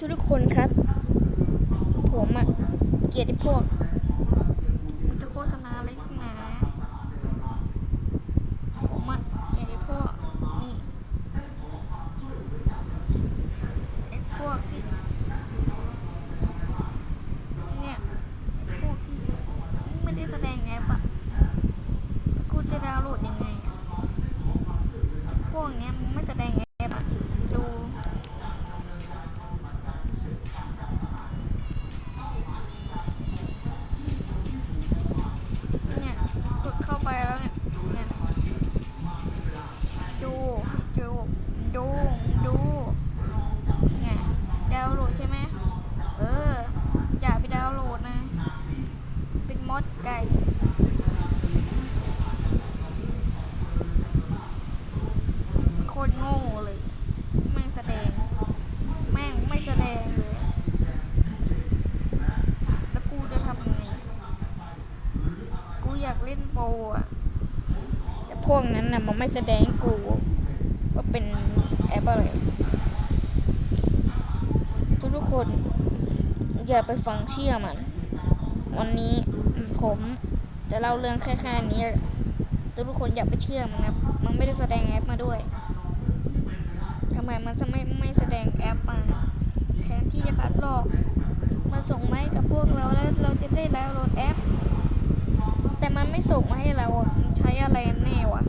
ทุกคนครับ ผมอะเกลียดไอ้พวกมันจะโฆษณาอะไรนักหนาผมอะเกลียดไอ้พวกนี่ไอ้พวกที่เนี่ยไอพวกที่ไม่ได้แสดงแอปอะกูจะดาวน์โหลดยังไงอะไอ้พวกเนี้ยมันไม่แสดง ดูดูเนี่ยดาวน์โหลดใช่ไหมเออ อย่าไปดาวน์โหลดนะ เป็นมดไก่โคตรโง่เลย แม่งแสดง แม่งไม่แสดงเลย แล้วกูจะทำยังไง กูอยากเล่นโปรอะแต่พวกนั้นน่ะมันไม่แสดงกู ว่าเป็นแอปอะไร ทุกๆคน อย่าไปฟังเชื่อมัน วันนี้ผมจะเล่าเรื่องแค่แค่นี้แหละทุกคนอย่าไปเชื่อมันนะมันไม่ได้แสดงแอปมาด้วยทำไมมันจะไม่ไม่แสดงแอปมาแทนที่จะคัดลอกมาส่งมาให้กับพวกเราแล้วเราจะได้ดาวน์โหลดแอป แต่มันไม่ส่งมาให้เราอะใช้อะไรแน่วะ